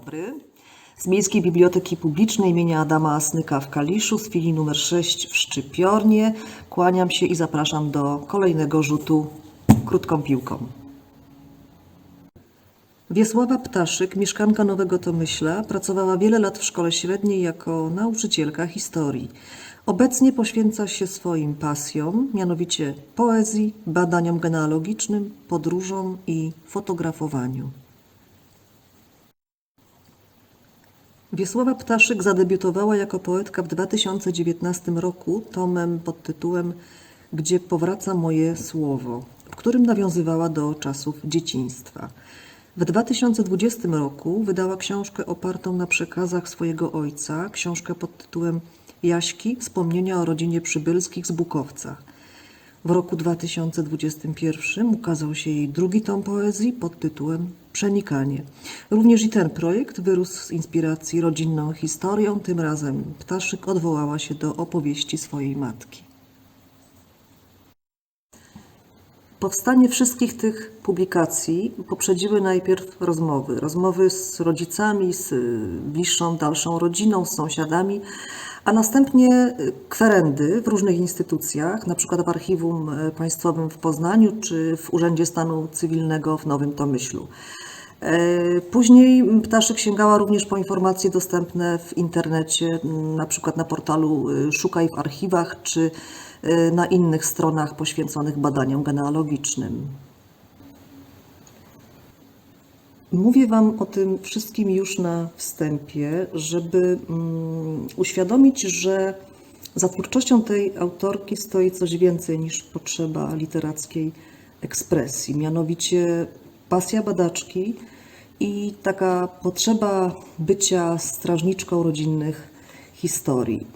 Dobry. Z Miejskiej Biblioteki Publicznej imienia Adama Asnyka w Kaliszu z filii numer 6 w Szczypiornie. Kłaniam się i zapraszam do kolejnego rzutu krótką piłką. Wiesława Ptaszyk, mieszkanka Nowego Tomyśla, pracowała wiele lat w szkole średniej jako nauczycielka historii. Obecnie poświęca się swoim pasjom, mianowicie poezji, badaniom genealogicznym, podróżom i fotografowaniu. Wiesława Ptaszyk zadebiutowała jako poetka w 2019 roku tomem pod tytułem Gdzie powraca moje słowo, w którym nawiązywała do czasów dzieciństwa. W 2020 roku wydała książkę opartą na przekazach swojego ojca, książkę pod tytułem Jaśki Wspomnienia o rodzinie Przybylskich z Bukowca. W roku 2021 ukazał się jej drugi tom poezji pod tytułem Przenikanie. Również i ten projekt wyrósł z inspiracji rodzinną historią. Tym razem Ptaszyk odwołała się do opowieści swojej matki. Powstanie wszystkich tych publikacji poprzedziły najpierw rozmowy. Rozmowy z rodzicami, z bliższą, dalszą rodziną, z sąsiadami, a następnie y, kwerendy w różnych instytucjach, na przykład w Archiwum y, Państwowym w Poznaniu czy w Urzędzie Stanu Cywilnego w Nowym Tomyślu. E, Później Ptaszyk sięgała również po informacje dostępne w internecie, m, na przykład na portalu y, Szukaj w archiwach czy na innych stronach poświęconych badaniom genealogicznym. Mówię Wam o tym wszystkim już na wstępie, żeby mm, uświadomić, że za twórczością tej autorki stoi coś więcej niż potrzeba literackiej ekspresji, mianowicie pasja badaczki i taka potrzeba bycia strażniczką rodzinnych historii.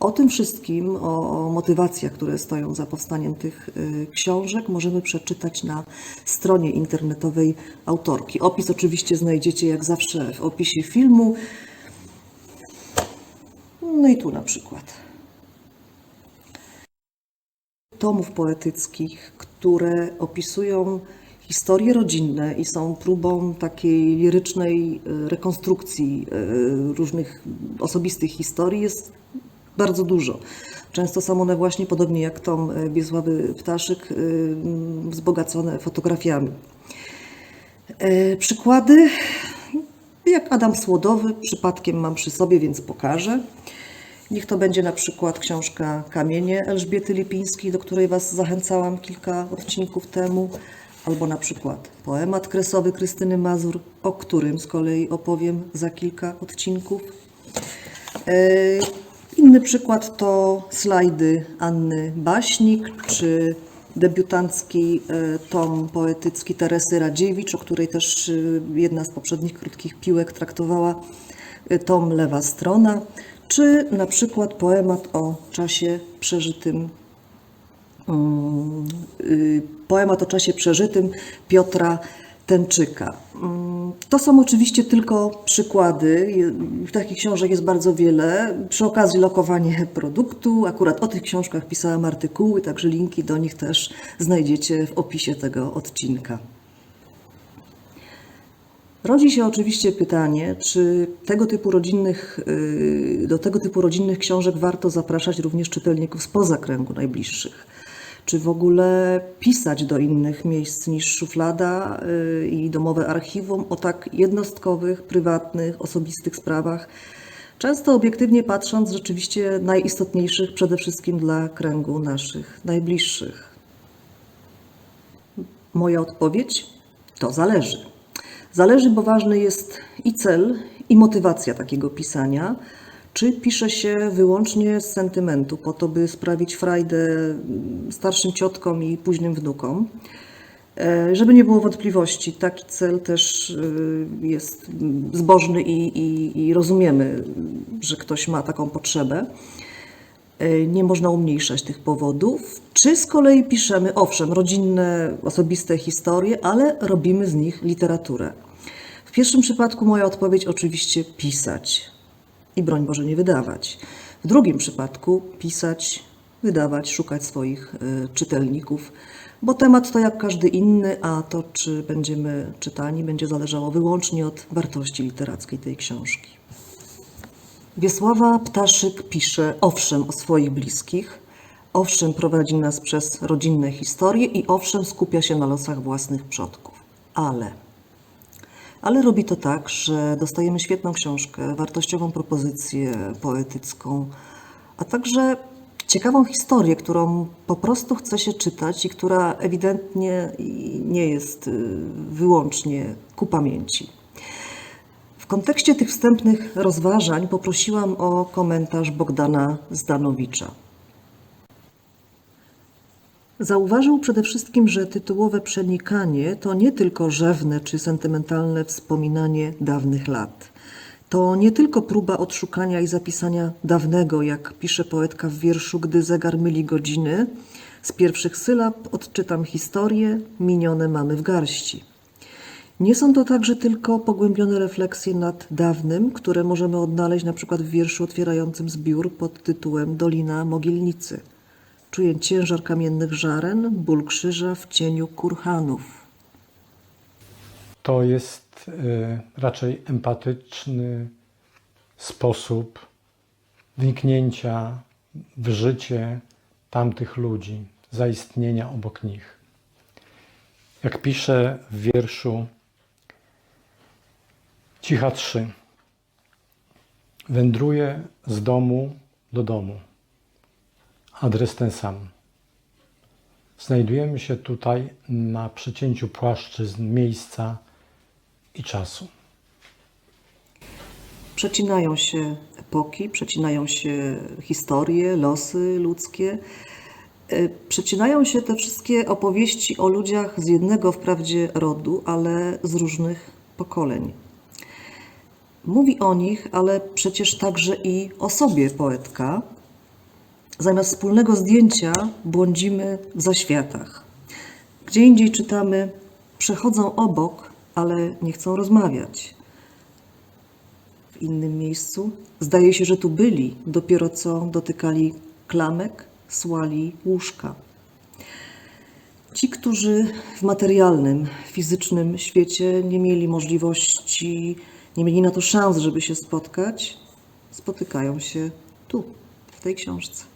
O tym wszystkim, o, o motywacjach, które stoją za powstaniem tych y, książek, możemy przeczytać na stronie internetowej autorki. Opis oczywiście znajdziecie jak zawsze w opisie filmu. No i tu na przykład. Tomów poetyckich, które opisują historie rodzinne i są próbą takiej lirycznej y, rekonstrukcji y, różnych osobistych historii jest bardzo dużo. Często są one właśnie, podobnie jak tom y, Wiesławy Ptaszyk, y, wzbogacone fotografiami. E, Przykłady, jak Adam Słodowy, przypadkiem mam przy sobie, więc pokażę. Niech to będzie na przykład książka Kamienie Elżbiety Lipińskiej, do której Was zachęcałam kilka odcinków temu, albo na przykład poemat kresowy Krystyny Mazur, o którym z kolei opowiem za kilka odcinków. Inny przykład to slajdy Anny Baśnik, czy debiutancki e, tom poetycki Teresy Radziewicz, o której też e, jedna z poprzednich krótkich piłek traktowała e, tom Lewa Strona, czy na przykład poemat o czasie przeżytym mm, y, poemat o czasie przeżytym Piotra Tenczyka. To są oczywiście tylko przykłady. Takich książek jest bardzo wiele. Przy okazji lokowanie produktu. Akurat o tych książkach pisałam artykuły, także linki do nich też znajdziecie w opisie tego odcinka. Rodzi się oczywiście pytanie, czy tego typu rodzinnych, y, do tego typu rodzinnych książek warto zapraszać również czytelników spoza kręgu najbliższych. Czy w ogóle pisać do innych miejsc niż szuflada y, i domowe archiwum o tak jednostkowych, prywatnych, osobistych sprawach, często obiektywnie patrząc, rzeczywiście najistotniejszych przede wszystkim dla kręgu naszych najbliższych. Moja odpowiedź? To zależy. Zależy, bo ważny jest i cel, i motywacja takiego pisania. Czy pisze się wyłącznie z sentymentu, po to, by sprawić frajdę starszym ciotkom i późnym wnukom? E, Żeby nie było wątpliwości, taki cel też y, jest zbożny i, i, i rozumiemy, że ktoś ma taką potrzebę. E, Nie można umniejszać tych powodów. Czy z kolei piszemy, owszem, rodzinne, osobiste historie, ale robimy z nich literaturę? W pierwszym przypadku moja odpowiedź oczywiście pisać i broń Boże nie wydawać. W drugim przypadku pisać, wydawać, szukać swoich e, czytelników, bo temat to jak każdy inny, a to, czy będziemy czytani, będzie zależało wyłącznie od wartości literackiej tej książki. Wiesława Ptaszyk pisze owszem o swoich bliskich, owszem prowadzi nas przez rodzinne historie i owszem skupia się na losach własnych przodków. Ale, ale robi to tak, że dostajemy świetną książkę, wartościową propozycję poetycką, a także ciekawą historię, którą po prostu chce się czytać i która ewidentnie nie jest y, wyłącznie ku pamięci. W kontekście tych wstępnych rozważań poprosiłam o komentarz Bogdana Zdanowicza. Zauważył przede wszystkim, że tytułowe przenikanie to nie tylko rzewne czy sentymentalne wspominanie dawnych lat. To nie tylko próba odszukania i zapisania dawnego, jak pisze poetka w wierszu Gdy zegar myli godziny, z pierwszych sylab odczytam historię, minione mamy w garści. Nie są to także tylko pogłębione refleksje nad dawnym, które możemy odnaleźć na przykład w wierszu otwierającym zbiór pod tytułem Dolina Mogilnicy. Czuję ciężar kamiennych żaren, ból krzyża w cieniu kurhanów. To jest y, raczej empatyczny sposób wniknięcia w życie tamtych ludzi, zaistnienia obok nich. Jak pisze w wierszu Cicha 3. Wędruję z domu do domu. Adres ten sam. Znajdujemy się tutaj na przecięciu płaszczyzn miejsca i czasu. Przecinają się epoki, przecinają się historie, losy ludzkie. E, Przecinają się te wszystkie opowieści o ludziach z jednego wprawdzie rodu, ale z różnych pokoleń. Mówi o nich, ale przecież także i o sobie poetka. Zamiast wspólnego zdjęcia błądzimy w zaświatach. Gdzie indziej czytamy, przechodzą obok, ale nie chcą rozmawiać. W innym miejscu zdaje się, że tu byli, dopiero co dotykali klamek, słali łóżka. Ci, którzy w materialnym, fizycznym świecie nie mieli możliwości, nie mieli na to szans, żeby się spotkać, spotykają się tu, w tej książce.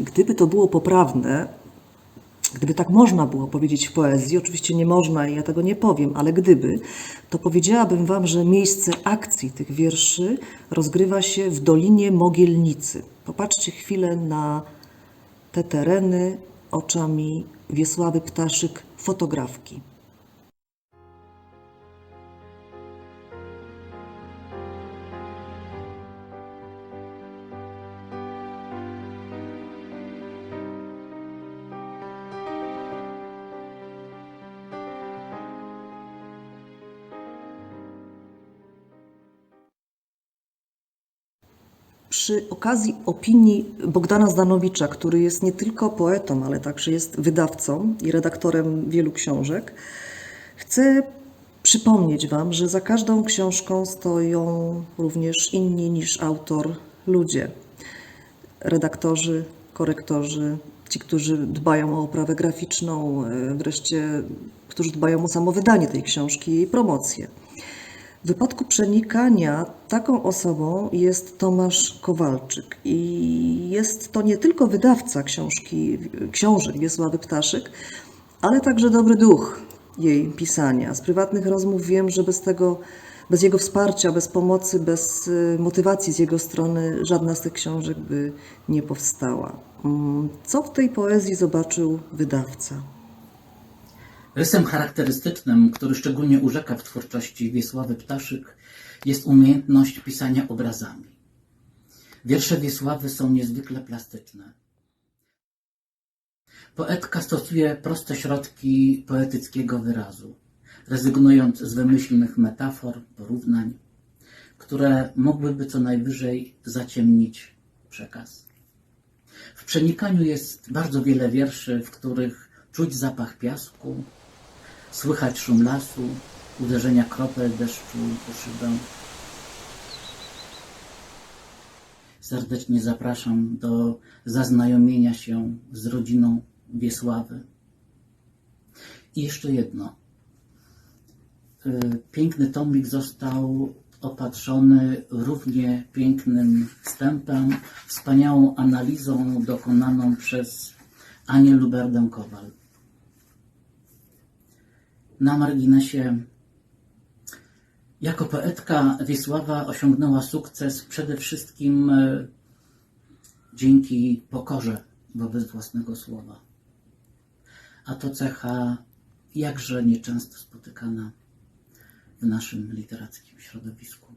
Gdyby to było poprawne, gdyby tak można było powiedzieć w poezji, oczywiście nie można i ja tego nie powiem, ale gdyby, to powiedziałabym Wam, że miejsce akcji tych wierszy rozgrywa się w Dolinie Mogielnicy. Popatrzcie chwilę na te tereny oczami Wiesławy Ptaszyk, fotografki. Przy okazji opinii Bogdana Zdanowicza, który jest nie tylko poetą, ale także jest wydawcą i redaktorem wielu książek, chcę przypomnieć Wam, że za każdą książką stoją również inni niż autor ludzie. Redaktorzy, korektorzy, ci, którzy dbają o oprawę graficzną, e, wreszcie którzy dbają o samo wydanie tej książki i jej promocję. W wypadku przenikania taką osobą jest Tomasz Kowalczyk i jest to nie tylko wydawca książki, książek Wiesławy Ptaszyk, ale także dobry duch jej pisania. Z prywatnych rozmów wiem, że bez tego, bez jego wsparcia, bez pomocy, bez y, motywacji z jego strony żadna z tych książek by nie powstała. Mm, Co w tej poezji zobaczył wydawca? Rysem charakterystycznym, który szczególnie urzeka w twórczości Wiesławy Ptaszyk, jest umiejętność pisania obrazami. Wiersze Wiesławy są niezwykle plastyczne. Poetka stosuje proste środki poetyckiego wyrazu, rezygnując z wymyślnych metafor, porównań, które mogłyby co najwyżej zaciemnić przekaz. W przenikaniu jest bardzo wiele wierszy, w których czuć zapach piasku, Słychać szum lasu, uderzenia kropel deszczu o szybę. Serdecznie zapraszam do zaznajomienia się z rodziną Wiesławy. I jeszcze jedno. Y, Piękny tomik został opatrzony równie pięknym wstępem, wspaniałą analizą dokonaną przez Anię Luberdę-Kowal. Na marginesie jako poetka Wiesława osiągnęła sukces przede wszystkim e, dzięki pokorze wobec własnego słowa. A to cecha jakże nieczęsto spotykana w naszym literackim środowisku.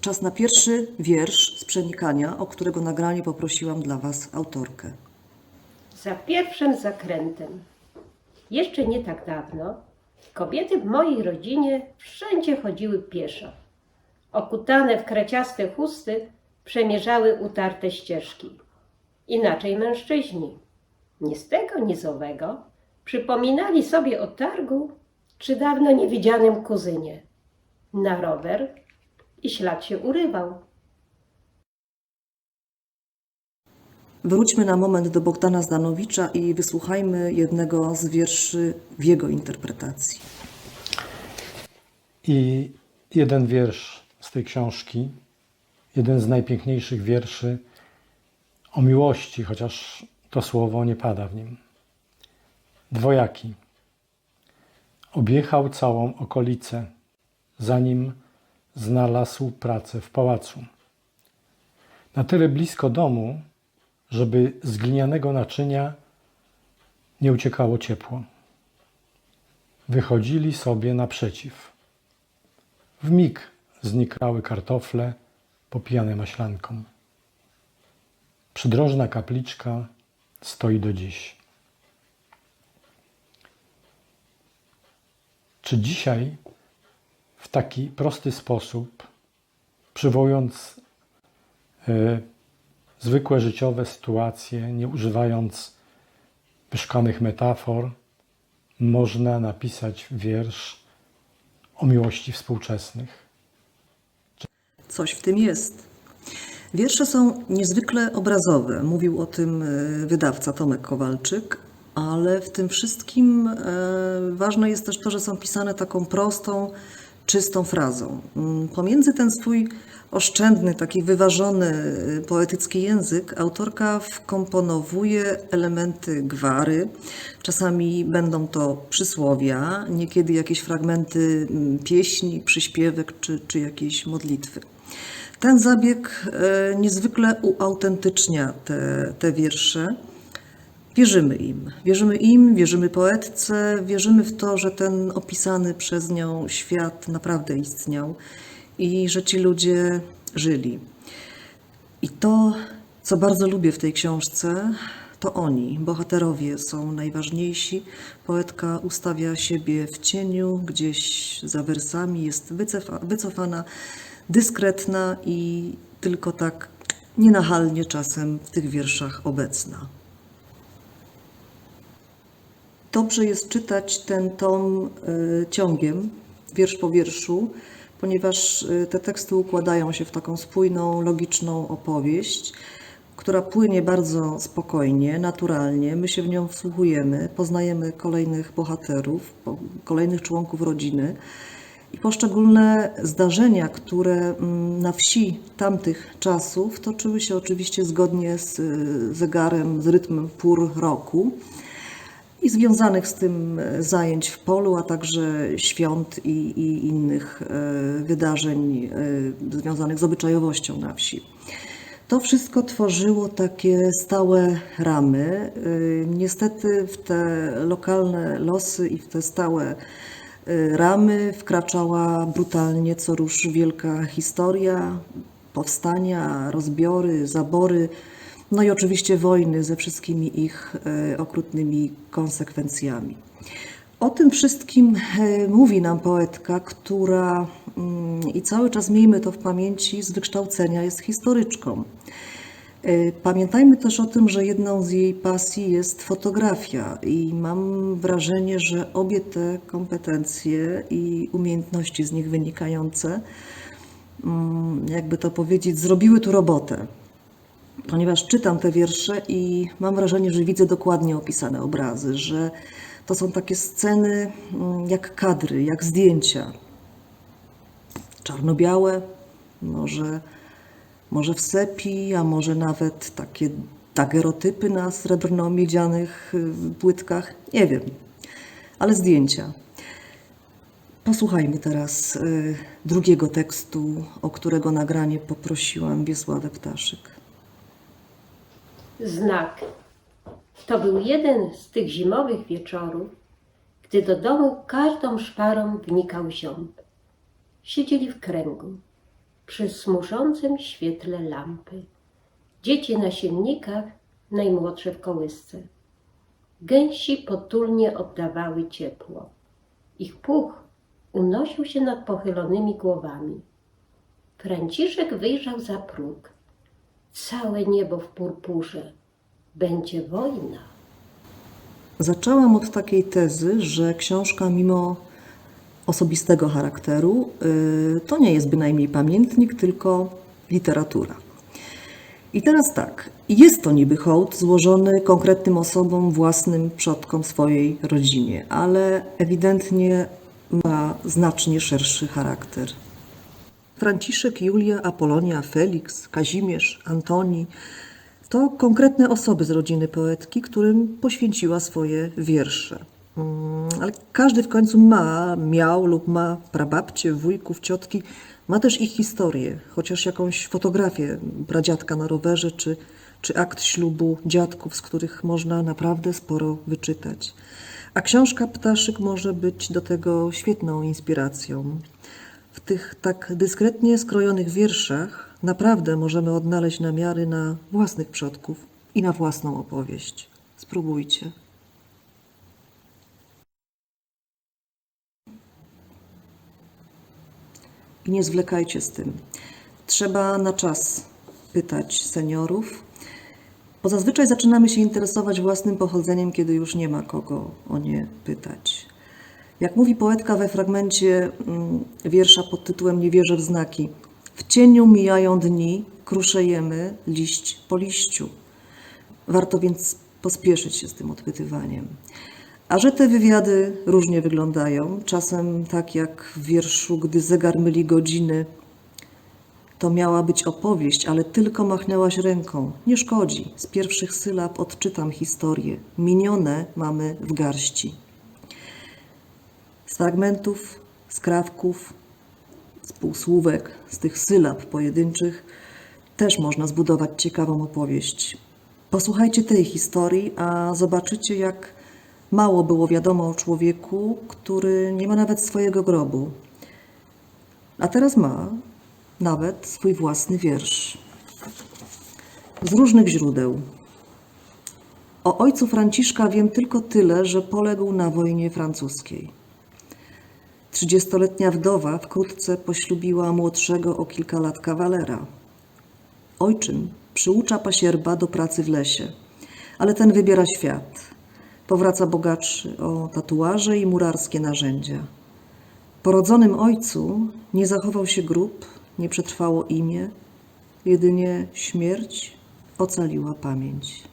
Czas na pierwszy wiersz z przenikania, o którego nagranie poprosiłam dla Was autorkę. Za pierwszym zakrętem. Jeszcze nie tak dawno kobiety w mojej rodzinie wszędzie chodziły pieszo. Okutane w kreciaste chusty przemierzały utarte ścieżki. Inaczej mężczyźni. Ni z tego, ni z owego przypominali sobie o targu czy dawno niewidzianym kuzynie. Na rower i ślad się urywał. Wróćmy na moment do Bogdana Zdanowicza i wysłuchajmy jednego z wierszy w jego interpretacji. I jeden wiersz z tej książki, jeden z najpiękniejszych wierszy o miłości, chociaż to słowo nie pada w nim. Dwojaki. Objechał całą okolicę, zanim znalazł pracę w pałacu. Na tyle blisko domu, żeby z glinianego naczynia nie uciekało ciepło. Wychodzili sobie naprzeciw. W mig znikały kartofle popijane maślanką. Przydrożna kapliczka stoi do dziś. Czy dzisiaj w taki prosty sposób, przywołując e, zwykłe życiowe sytuacje, nie używając wyszkanych metafor, można napisać wiersz o miłości współczesnych? Coś w tym jest. Wiersze są niezwykle obrazowe. Mówił o tym e, wydawca Tomek Kowalczyk, ale w tym wszystkim e, ważne jest też to, że są pisane taką prostą, czystą frazą. Mm, Pomiędzy ten swój oszczędny, taki wyważony e, poetycki język autorka wkomponowuje elementy gwary. Czasami będą to przysłowia, niekiedy jakieś fragmenty mm, pieśni, przyśpiewek czy, czy jakiejś modlitwy. Ten zabieg e, niezwykle uautentycznia te, te wiersze. Wierzymy im. Wierzymy im, wierzymy poetce, wierzymy w to, że ten opisany przez nią świat naprawdę istniał i że ci ludzie żyli. I to, co bardzo lubię w tej książce, to oni, bohaterowie są najważniejsi. Poetka ustawia siebie w cieniu, gdzieś za wersami, jest wycofa, wycofana, dyskretna i tylko tak nienachalnie czasem w tych wierszach obecna. Dobrze jest czytać ten tom y, ciągiem, wiersz po wierszu, ponieważ y, te teksty układają się w taką spójną, logiczną opowieść, która płynie bardzo spokojnie, naturalnie. My się w nią wsłuchujemy, poznajemy kolejnych bohaterów, kolejnych członków rodziny i poszczególne zdarzenia, które mm, na wsi tamtych czasów toczyły się oczywiście zgodnie z y, zegarem, z rytmem pór roku i związanych z tym e, zajęć w polu, a także świąt i, i innych e, wydarzeń e, związanych z obyczajowością na wsi. To wszystko tworzyło takie stałe ramy. Niestety w te lokalne losy i w te stałe ramy wkraczała brutalnie co rusz wielka historia, powstania, rozbiory, zabory, no i oczywiście wojny ze wszystkimi ich e, okrutnymi konsekwencjami. O tym wszystkim e, mówi nam poetka, która mm, i cały czas miejmy to w pamięci, z wykształcenia jest historyczką. E, Pamiętajmy też o tym, że jedną z jej pasji jest fotografia i mam wrażenie, że obie te kompetencje i umiejętności z nich wynikające, mm, jakby to powiedzieć, zrobiły tu robotę. Ponieważ czytam te wiersze i mam wrażenie, że widzę dokładnie opisane obrazy, że to są takie sceny mm, jak kadry, jak zdjęcia. Czarno-białe, może, może w sepi, a może nawet takie dagerotypy na srebrno-miedzianych y, płytkach. Nie wiem, ale zdjęcia. Posłuchajmy teraz y, drugiego tekstu, o którego nagranie poprosiłam Wiesławę Ptaszyk. Znak. To był jeden z tych zimowych wieczorów, gdy do domu każdą szparą wnikał ziąb. Siedzieli w kręgu, przy smuszącym świetle lampy. Dzieci na silnikach, najmłodsze w kołysce. Gęsi potulnie oddawały ciepło. Ich puch unosił się nad pochylonymi głowami. Franciszek wyjrzał za próg. Całe niebo w purpurze. Będzie wojna. Zaczęłam od takiej tezy, że książka, mimo osobistego charakteru, y, to nie jest bynajmniej pamiętnik, tylko literatura. I teraz tak, jest to niby hołd złożony konkretnym osobom, własnym przodkom swojej rodzinie, ale ewidentnie ma znacznie szerszy charakter. Franciszek, Julia, Apolonia, Felix, Kazimierz, Antoni to konkretne osoby z rodziny poetki, którym poświęciła swoje wiersze. Mm, Ale każdy w końcu ma, miał lub ma prababcie, wujków, ciotki, ma też ich historię, chociaż jakąś fotografię pradziadka na rowerze, czy, czy akt ślubu dziadków, z których można naprawdę sporo wyczytać. A książka Ptaszyk może być do tego świetną inspiracją. W tych tak dyskretnie skrojonych wierszach naprawdę możemy odnaleźć namiary na własnych przodków i na własną opowieść. Spróbujcie. I nie zwlekajcie z tym. Trzeba na czas pytać seniorów, bo zazwyczaj zaczynamy się interesować własnym pochodzeniem, kiedy już nie ma kogo o nie pytać. Jak mówi poetka we fragmencie mm, wiersza pod tytułem Nie wierzę w znaki. W cieniu mijają dni, kruszejemy liść po liściu. Warto więc pospieszyć się z tym odpytywaniem. A że te wywiady różnie wyglądają, czasem tak jak w wierszu Gdy zegar myli godziny, to miała być opowieść, ale tylko machnęłaś ręką. Nie szkodzi, z pierwszych sylab odczytam historię. Minione mamy w garści. Z fragmentów, skrawków, z półsłówek, z tych sylab pojedynczych też można zbudować ciekawą opowieść. Posłuchajcie tej historii, a zobaczycie, jak mało było wiadomo o człowieku, który nie ma nawet swojego grobu. A teraz ma nawet swój własny wiersz. Z różnych źródeł. O ojcu Franciszka wiem tylko tyle, że poległ na wojnie francuskiej. Trzydziestoletnia wdowa wkrótce poślubiła młodszego o kilka lat kawalera. Ojczym przyucza pasierba do pracy w lesie, ale ten wybiera świat. Powraca bogatszy o tatuaże i murarskie narzędzia. Po rodzonym ojcu nie zachował się grób, nie przetrwało imię, jedynie śmierć ocaliła pamięć.